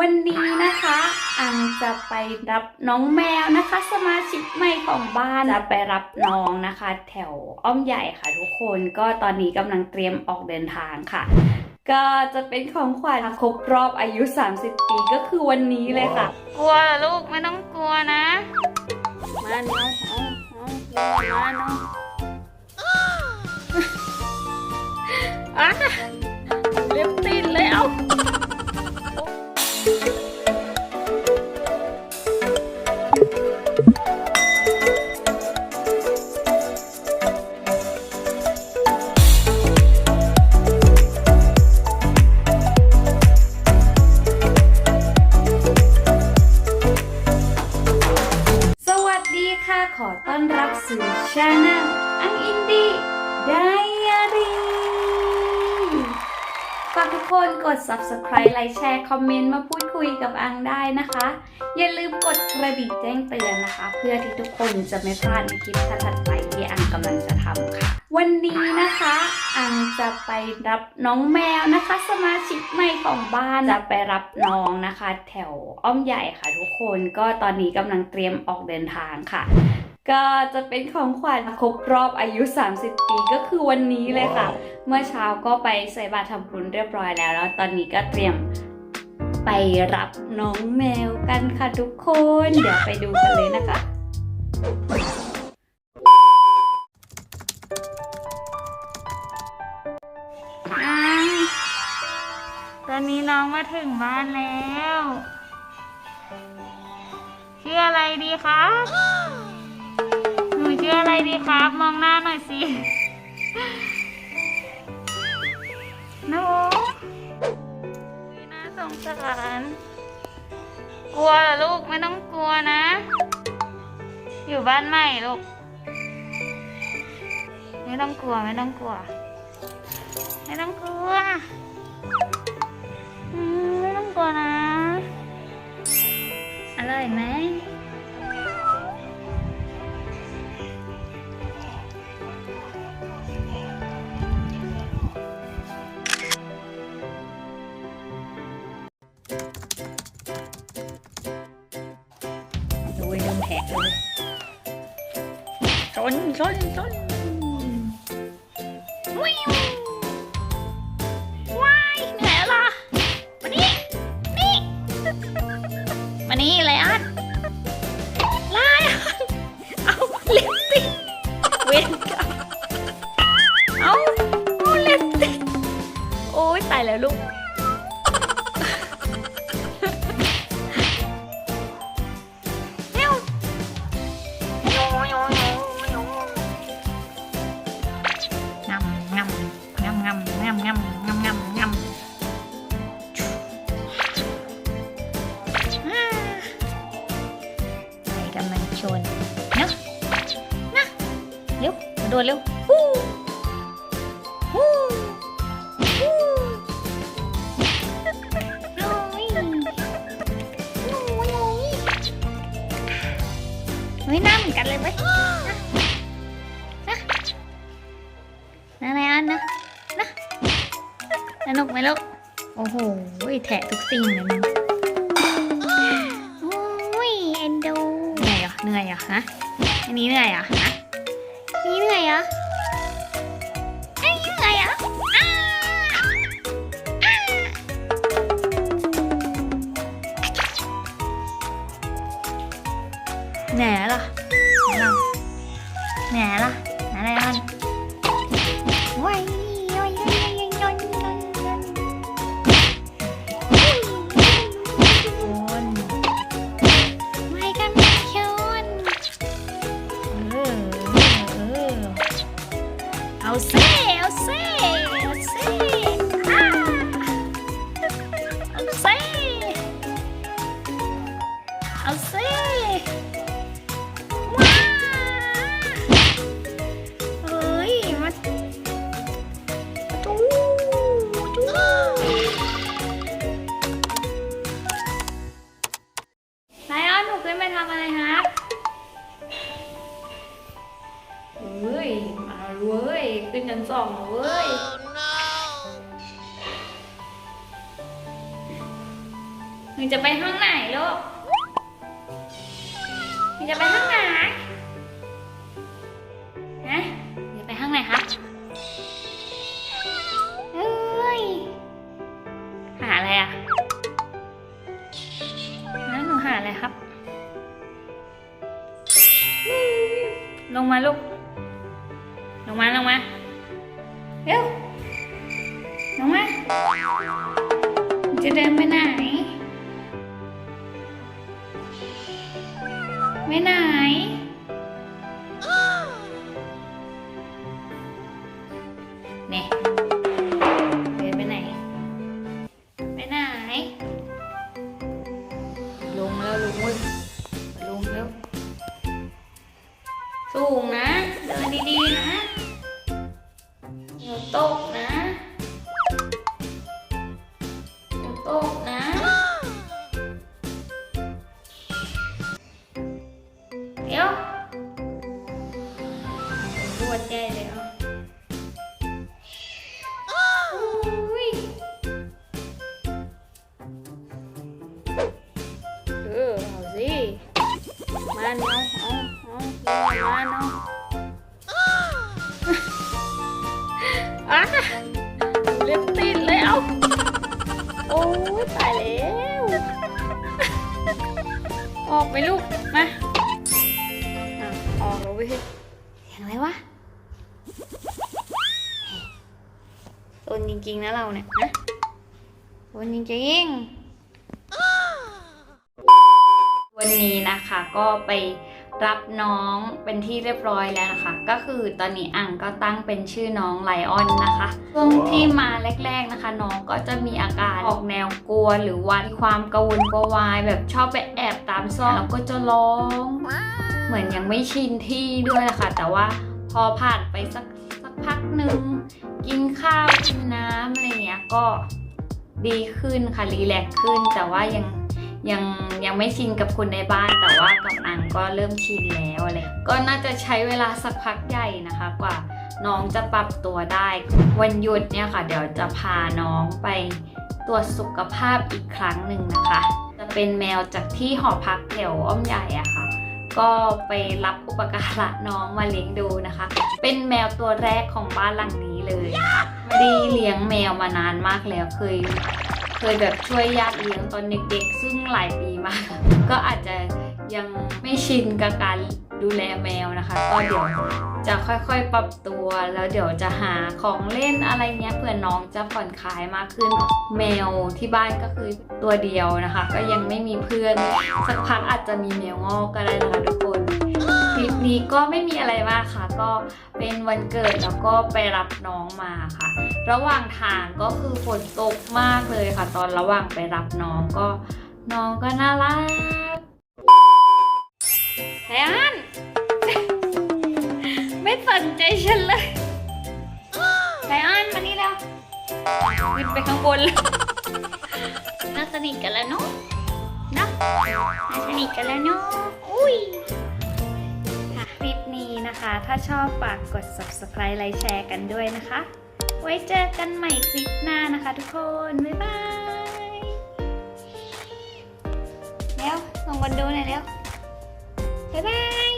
วันนี้นะคะอังจะไปรับน้องแมวนะคะ สมาชิกใหม่ของบ้านจะไปรับน้องนะคะ แถวอ้อมใหญ่ค่ะทุกคนก็ตอนนี้กำลังเตรียมออกเดินทางค่ะ ก็จะเป็นของขวัญครบรอบอายุ 30 ปีก็คือวันนี้เลยค่ะ กลัวเหรอลูกไม่ต้องกลัวนะ มาน้องเอาเอามาน้องอะเล็บติดเลยเอาสวัสดีค่ะ ขอต้อนรับสู่ช anel อังอินดี้ไดอารี่ ฝากทุกคนกด subscribe ไลค์แชร์ คอมเมนต์มาพูดคุยกับอังได้นะคะ อย่าลืมกดกระดิ่งแจ้งเตือนนะคะ เพื่อที่ทุกคนจะไม่พลาดในคลิปถัดไปที่อังกำลังจะทำค่ะ วันนี้นะคะ อังจะไปรับน้องแมวนะคะ สมาชิกใหม่ของบ้านจะไปรับน้องนะคะ แถวอ้อมใหญ่ค่ะทุกคนก็ตอนนี้กำลังเตรียมออกเดินทางค่ะ ก็จะเป็นของขวัญครบรอบอายุ 30 ปีก็คือวันนี้เลยค่ะ เมื่อเช้าก็ไปใส่บาตรทำบุญเรียบร้อยแล้ว แล้วตอนนี้ก็เตรียมไปรับน้องแมวกันค่ะทุกคน เดี๋ยวไปดูกันเลยนะคะอ้าวตอนนี้น้องมาถึงบ้านแล้ว ชื่ออะไรดีครับหนู ชื่ออะไรดีครับ มองหน้าหน่อยสิหนูอุ๊ยน่าสงสาร กลัวเหรอลูกไม่ต้องกลัวนะ อยู่บ้านใหม่ลูก ไม่ต้องกลัวไม่ต้องกลัว ไม่ต้องกลัวไม่ต้องกลัวนะ อร่อยไหม ดูเริ่มแหกเลยชนชนชนวิวว้ายเหนื่อยแล้วเหรอมานี่นี่มานี่เลออนไลายเอาลิปสติก นเร็วฮู้ฮู้ฮู้โเฮ้ยหน้าเหมือนกันเลยเว้นะนะนะอันนะนะสนุกไหมลูกโอ้โหแถะทุกสิ่งเลยมึงโอ้ยเอ็นดูเหนื่อยอะเหนื่อยอะนะอันนี้เหนื่อยเหรอฮะ ยังไงอะเอ้ยยังไงอะแหนล่ะ เอาเซ่ว้าเฮ้ยมาจูจูไลออนหนูขึ้นไปทำอะไรฮะเฮ้ย มาเว้ย ขึ้นชั้นสองแล้วเว้ยไลหนูจะไปห้องไหนลูก หนูจะไปห้องไหนฮะหนูจะไปห้องไหนคะเอ้ย หาอะไรอะฮะหนูหาอะไรครับ ลงมาลูก ลงมาลงมา เร็ว ลงมา จะเดินไปไหน ไปไหน เนี่ย ออกไปลูก มาอะออกแล้วเว้ยเสียงอะไรวะโดนจริงๆนะเราเนี่ยนะโดนจริงๆวันนี้นะคะก็ไป รับน้องเป็นที่เรียบร้อยแล้วนะคะ ก็คือตอนนี้อ่างก็ตั้งเป็นชื่อน้องไลออนนะคะช่วงที่มาแรก ๆนะคะ น้องก็จะมีอาการออกแนวกลัว หรือว่ามีความกระวนกระวาย แบบชอบไปแอบตามซอกแล้วก็จะร้อง เหมือนยังไม่ชินที่ด้วยนะคะ แต่ว่าพอผ่านไปสักสักพักหนึ่งกินข้าวกินน้ำอะไรเงี้ยก็ดีขึ้นค่ะรีแลกซ์ขึ้นแต่ว่ายัง ยังยังไม่ชินกับคนในบ้านแต่ว่ากับอังก็เริ่มชินแล้วอะไรก็น่าจะใช้เวลาสักพักใหญ่นะคะกว่าน้องจะปรับตัวได้ วันหยุดเนี่ยค่ะ เดี๋ยวจะพาน้องไปตรวจสุขภาพอีกครั้งหนึ่งนะคะ จะเป็นแมวจากที่หอพักแถวอ้อมใหญ่อะค่ะ ก็ไปรับอุปการะน้องมาเลี้ยงดูนะคะ เป็นแมวตัวแรกของบ้านหลังนี้เลย ไม่ได้เลี้ยงแมวมานานมากแล้วเคย เคยแบบช่วยญาติเลี้ยงตอนเด็กๆ ซึ่งหลายปีมาก ก็อาจจะยังไม่ชินกับการดูแลแมวนะคะ ก็เดี๋ยวจะค่อยๆ ปรับตัว แล้วเดี๋ยวจะหาของเล่นอะไรเงี้ยเพื่อน้องจะผ่อนคลายมากขึ้น แมวที่บ้านก็คือตัวเดียวนะคะ ก็ยังไม่มีเพื่อน สักพักอาจจะมีแมวงอกก็ได้นะคะทุกคนคลิปนี้ก็ไม่มีอะไรมากค่ะ ก็เป็นวันเกิดแล้วก็ไปรับน้องมาค่ะ ระหว่างทางก็คือฝนตกมากเลยค่ะ ตอนระหว่างไปรับน้องก็น้องก็น่ารักไออนไม่สนใจฉันเลยไลออนมานี่แล้วขึ้นไปข้างบนเลยน่าสนิทกันแล้วเนาะนะน่าสนิทกันแล้วเนาะอุ้ยค่ะคลิปนี้นะคะ ถ้าชอบฝากกด subscribe ไลค์แชร์กันด้วยนะคะ ไว้เจอกันใหม่คลิปหน้านะคะทุกคน บ๊ายบายแล้วลงบนดูหน่อยแล้วบ๊ายบาย